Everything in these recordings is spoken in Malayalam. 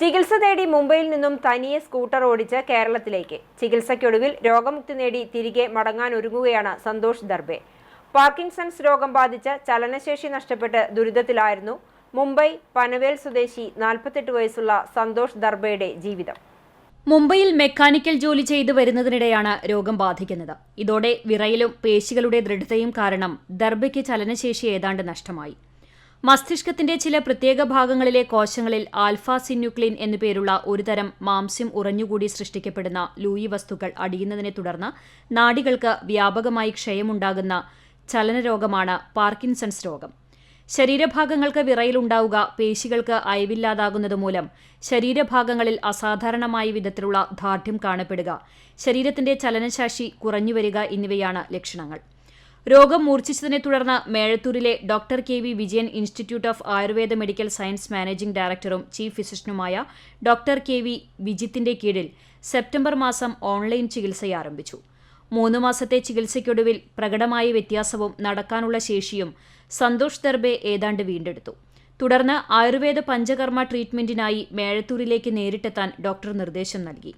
ചികിത്സ തേടി മുംബൈയിൽ നിന്നും തനിയെ സ്കൂട്ടർ ഓടിച്ച് കേരളത്തിലേക്ക്. ചികിത്സയ്ക്കൊടുവിൽ രോഗമുക്തി നേടി തിരികെ മടങ്ങാൻ ഒരുങ്ങുകയാണ് സന്തോഷ് ദർബെ. പാർക്കിൻസൺസ് രോഗം ബാധിച്ച് ചലനശേഷി നഷ്ടപ്പെട്ട് ദുരിതത്തിലായിരുന്നു മുംബൈ പനവേൽ സ്വദേശി നാൽപ്പത്തെട്ട് വയസ്സുള്ള സന്തോഷ് ദർബയുടെ ജീവിതം. മുംബൈയിൽ മെക്കാനിക്കൽ ജോലി ചെയ്തു വരുന്നതിനിടെയാണ് രോഗം ബാധിക്കുന്നത്. ഇതോടെ വിറയലും പേശികളുടെ ദൃഢതയും കാരണം ദർബയ്ക്ക് ചലനശേഷി ഏതാണ്ട് നഷ്ടമായി. മസ്തിഷ്കത്തിന്റെ ചില പ്രത്യേക ഭാഗങ്ങളിലെ കോശങ്ങളിൽ ആൽഫ സിന്യൂക്ലിൻ എന്നുപേരുള്ള ഒരുതരം മാംസ്യം ഉറഞ്ഞുകൂടി സൃഷ്ടിക്കപ്പെടുന്ന ലൂയി വസ്തുക്കൾ അടിയുന്നതിനെ തുടർന്ന് നാടികൾക്ക് വ്യാപകമായി ക്ഷയമുണ്ടാകുന്ന ചലനരോഗമാണ് പാർക്കിൻസൺസ് രോഗം. ശരീരഭാഗങ്ങൾക്ക് വിറയിലുണ്ടാവുക പേശികൾക്ക് അയവില്ലാതാകുന്നതുമൂലം ശരീരഭാഗങ്ങളിൽ അസാധാരണമായ വിധത്തിലുള്ള ദാർഢ്യം കാണപ്പെടുക ശരീരത്തിന്റെ ചലനശാശി കുറഞ്ഞുവരിക എന്നിവയാണ് ലക്ഷണങ്ങൾ. രോഗം മൂർച്ഛിച്ചതിനെ തുടർന്ന് മേഴത്തൂരിലെ doctor K V Vijayan institute of Ayurveda medical science managing ഡയറക്ടറും ചീഫ് ഫിസിഷ്യനുമായ ഡോക്ടർ കെ വി വിജിത്തിന്റെ കീഴിൽ സെപ്റ്റംബർ മാസം ഓൺലൈൻ ചികിത്സ ആരംഭിച്ചു. മൂന്ന് മാസത്തെ ചികിത്സയ്ക്കൊടുവിൽ പ്രകടമായ വ്യത്യാസവും നടക്കാനുള്ള ശേഷിയും സന്തോഷ് ദർബെ ഏതാണ്ട് വീണ്ടെടുത്തു. തുടർന്ന് ആയുർവേദ പഞ്ചകർമ്മ ട്രീറ്റ്മെന്റിനായി മേഴത്തൂരിലേക്ക് നേരിട്ടെത്താൻ ഡോക്ടർ നിർദ്ദേശം നൽകി.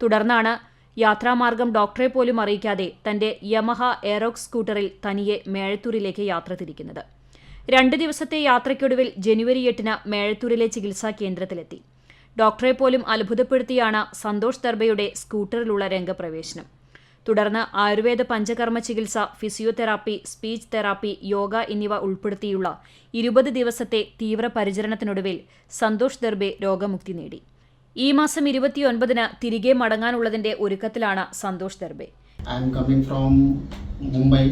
തുടർന്നാണ് യാത്രാമാർഗം ഡോക്ടറെ പോലും അറിയിക്കാതെ തന്റെ യമഹ എയറോക്സ് സ്കൂട്ടറിൽ തനിയെ മേഴത്തൂരിലേക്ക് യാത്ര തിരിക്കുന്നത്. രണ്ട് ദിവസത്തെ യാത്രയ്ക്കൊടുവിൽ ജനുവരി എട്ടിന് മേഴത്തൂരിലെ ചികിത്സാ കേന്ദ്രത്തിലെത്തി. ഡോക്ടറെ പോലും അത്ഭുതപ്പെടുത്തിയാണ് സന്തോഷ് ദർബയുടെ സ്കൂട്ടറിലുള്ള രംഗപ്രവേശനം. തുടർന്ന് ആയുർവേദ പഞ്ചകർമ്മ ചികിത്സ ഫിസിയോതെറാപ്പി സ്പീച്ച് തെറാപ്പി യോഗ എന്നിവ ഉൾപ്പെടുത്തിയുള്ള ഇരുപത് ദിവസത്തെ തീവ്ര പരിചരണത്തിനൊടുവിൽ സന്തോഷ് ദർബെ രോഗമുക്തി നേടി. ഈ മാസം ഇരുപത്തിയൊൻപതിന് തിരികെ മടങ്ങാനുള്ളതിന്റെ ഒരുക്കത്തിലാണ് Santhosh ദർബെ I am coming from Mumbai.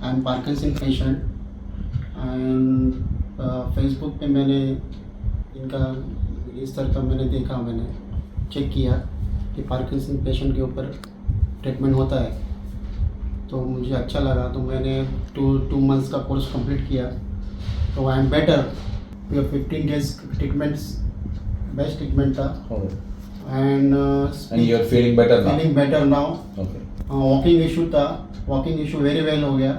I am Parkinson patient and uh, Facebook पे मैंने इनका इस तरह का मैंने देखा मैंने चेक किया कि पार्किंसन पेशेंट के ऊपर ट्रीटमेंट होता है तो मुझे अच्छा लगा तो मैंने टू टू मंथ्स का कोर्स कंप्लीट किया तो I am better fifteen days treatments best treatment था Oh. And And you're feeling better now? Feeling better now Okay. Walking issue था वॉकिंग इशू वेरी वेल हो गया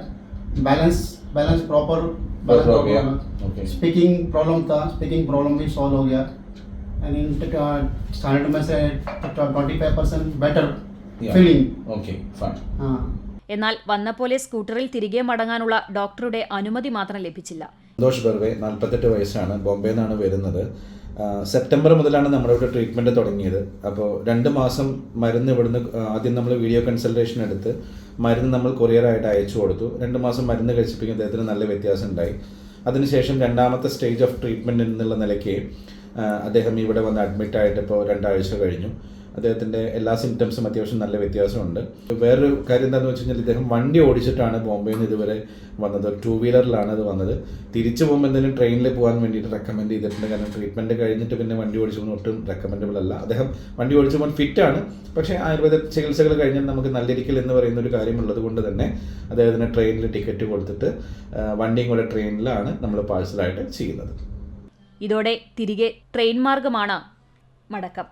बैलेंस बैलेंस प्रॉपर Proper हो गया? Okay. स्पीकिंग प्रॉब्लम था स्पीकिंग प्रॉब्लम भी सॉल्व हो गया एंड इन स्टैंडर्ड में से twenty five percent better Yeah. Feeling Okay, fine. हाँ എന്നാൽ വന്ന പോലെ സ്കൂട്ടറിൽ തിരികെ മടങ്ങാനുള്ള ഡോക്ടറുടെ അനുമതി മാത്രം ലഭിച്ചില്ല സന്തോഷ് ബർവെ നാൽപ്പത്തെട്ട് വയസ്സാണ് ബോംബെയിൽ നിന്നാണ് വരുന്നത് ആ, സെപ്റ്റംബർ മുതലാണ് നമ്മുടെ ഇവിടെ ട്രീറ്റ്മെന്റ് തുടങ്ങിയത്. അപ്പോൾ രണ്ട് മാസം മരുന്ന് ഇവിടുന്ന് ആദ്യം നമ്മൾ വീഡിയോ കൺസൾട്ടേഷൻ എടുത്ത് മരുന്ന് നമ്മൾ കൊറിയറായിട്ട് അയച്ചു കൊടുത്തു. രണ്ട് മാസം മരുന്ന് കഴിച്ചപ്പോൾ അദ്ദേഹത്തിന് നല്ല വ്യത്യാസം ഉണ്ടായി. അതിനുശേഷം രണ്ടാമത്തെ സ്റ്റേജ് ഓഫ് ട്രീറ്റ്മെന്റ് എന്നുള്ള നിലയ്ക്ക് അദ്ദേഹം ഇവിടെ വന്ന് അഡ്മിറ്റ് ആയിട്ട് ഇപ്പോൾ രണ്ടാഴ്ച കഴിഞ്ഞു. അദ്ദേഹത്തിന്റെ എല്ലാ സിംറ്റംസും അത്യാവശ്യം നല്ല വ്യത്യാസമുണ്ട്. വേറൊരു കാര്യം എന്താണെന്ന് വെച്ച് കഴിഞ്ഞാൽ ഇദ്ദേഹം വണ്ടി ഓടിച്ചിട്ടാണ് ബോംബെയിൽ നിന്ന് ഇതുവരെ വന്നത്. ടൂ വീലറിലാണ് അത് വന്നത്. തിരിച്ചു പോകുമ്പോൾ എന്തെങ്കിലും ട്രെയിനിൽ പോകാൻ വേണ്ടിയിട്ട് റെക്കമെൻഡ് ചെയ്തിട്ടുണ്ട്. കാരണം ട്രീറ്റ്മെന്റ് കഴിഞ്ഞിട്ട് പിന്നെ വണ്ടി ഓടിച്ചപ്പോൾ ഒട്ടും റെക്കമെൻഡബിൾ അല്ല. അദ്ദേഹം വണ്ടി ഓടിച്ചപ്പോൾ ഫിറ്റാണ് പക്ഷേ ആയുർവേദ ചികിത്സകൾ കഴിഞ്ഞാൽ നമുക്ക് നല്ലിരിക്കൽ എന്ന് പറയുന്ന ഒരു കാര്യമുള്ളത് കൊണ്ട് തന്നെ അദ്ദേഹത്തിന് ട്രെയിനിൽ ടിക്കറ്റ് കൊടുത്തിട്ട് വണ്ടിയും കൂടെ ട്രെയിനിലാണ് നമ്മൾ പാഴ്സലായിട്ട് ചെയ്യുന്നത്. ഇതോടെ തിരികെ ട്രെയിൻ മാർഗമാണ് മടക്കം.